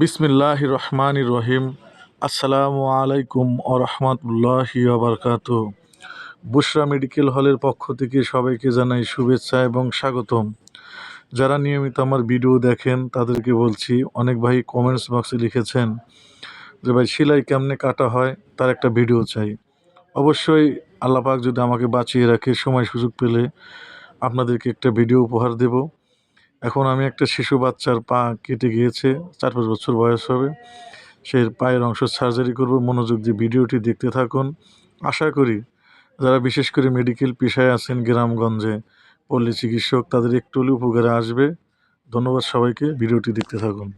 বিসমিল্লাহ রহমান রহিম আসসালামু আলাইকুম ও রহমতুল্লাহি আবরকাত বুশরা মেডিকেল হলের পক্ষ থেকে সবাইকে জানাই শুভেচ্ছা এবং স্বাগতম। যারা নিয়মিত আমার ভিডিও দেখেন, তাদেরকে বলছি, অনেক ভাই কমেন্টস বক্সে লিখেছেন যে, ভাই, সেলাই কেমনে কাটা হয়? তার একটা ভিডিও চাই। অবশ্যই আল্লাপাক যদি আমাকে বাঁচিয়ে রাখে, সময় সুযোগ পেলে আপনাদেরকে একটা ভিডিও উপহার দেব। এখন আমি একটা শিশু বাচ্চার পা কেটে গিয়েছে, চার পাঁচ বছর বয়স হবে। সে পায়ের অংশ সার্জারি করব, মনোযোগ দিয়ে ভিডিওটি দেখতে থাকুন। আশা করি যারা বিশেষ করে মেডিকেল পেশায় আছেন গ্রামগঞ্জে, পল্লী চিকিৎসক, তাদের একটু হলে উপকারে আসবে। ধন্যবাদ সবাইকে, ভিডিওটি দেখতে থাকুন।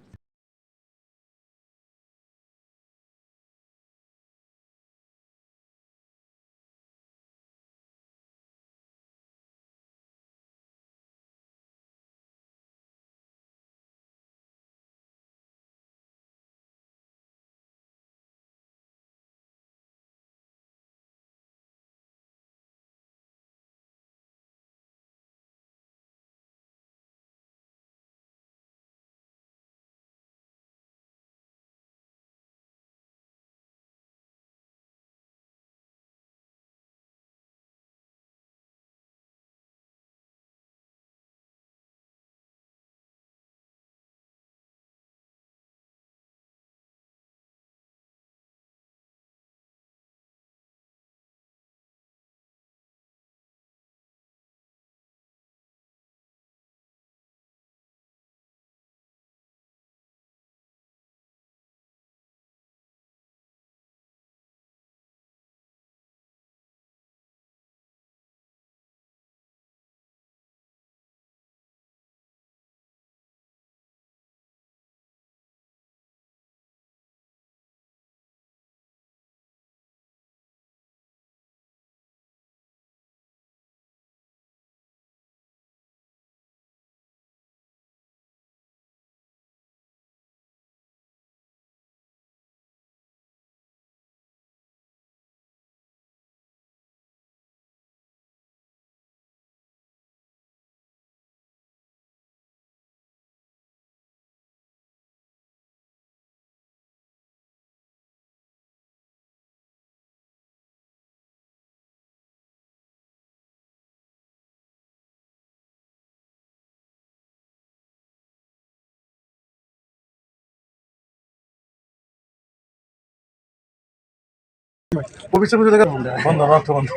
পবিত্র পুজো দেখা বন্ধ। বন্ধ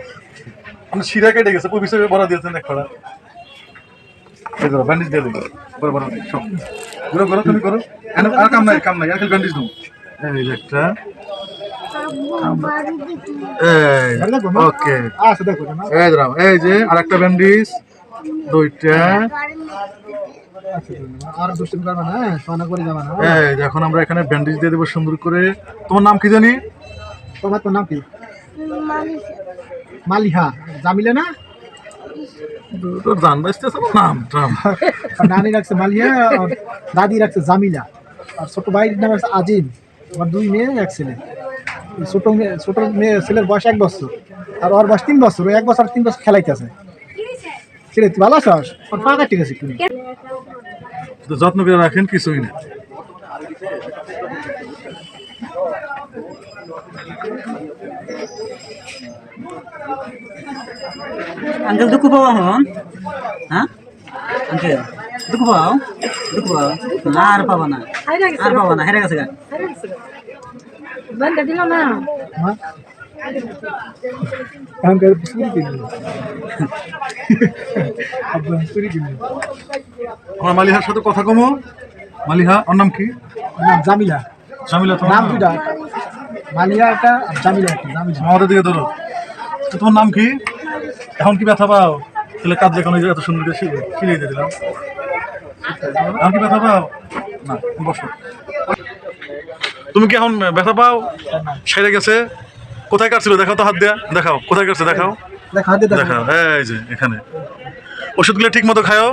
শিরা কেটে গেছে, পবিত্র বড় দিয়েছেন এক খড়া ব্যান্ডেজ দিয়ে দিই বড় বড়, সব। তুমি করো। আর কাম নাই কাম নাই, আর ব্যান্ডেজ দাও। এই একটা। আর এখন আমরা এখানে ব্যান্ডেজ দিয়ে দেবো সুন্দর করে। তোমার নাম কি জানি? তোমার তো নাম কি? মালিহা। জামিলে না? তোর জান বাঁচতেছে নাম নানি রাখছে মালিহা আর দাদি রাখছে জামিলা। আর ছোট ভাইয়ের নাম আছে আজিম। আমার দুই মেয়ে এক ছেলে। ছোট মেয়ে ছোট মেয়ে ছেলের বয়স এক বছর। আর ওর বয়স তিন বছর। এক বছর আর তিন বছর খেলাইতেছে। ছেলে তুই ভালো আছিস? ওর পা কাটি গেছে তুমি যত্ন করে রাখেন কিছুই না। আঙ্কেল দুঃখ পাও এখন হ্যাঁ? আঙ্কেল দুঃখ পাও? দুঃখ পাও? না আর পাবা না। আর পাবা না হেরে গেছে গা। দিল না। হ্যাঁ? এখন করে আব্বা পুষ্করি কিনবি আমার মালিহার সাথে কথা কমো। মালিহা ওর নাম কি? নাম জামিলা। জামিলা তোমার নাম দুটা মালিয়া একটা আর জামিলা একটা জামিলা আমাদের দিকে ধরো। তো তোমার নাম কি? এখন কি ব্যথা পাও? তাহলে কাজ দেখানো এত সুন্দর করে শিখে দিয়ে দিলাম। এখন কি ব্যথা পাও? না তুমি বসো। তুমি কি এখন ব্যথা পাও? সেরে গেছে। কোথায় কাটছিল? দেখাও তো হাত দেয়া। দেখাও কোথায় কাটছে? দেখাও। দেখাও এই যে এখানে। ওষুধগুলো ঠিক মতো খাও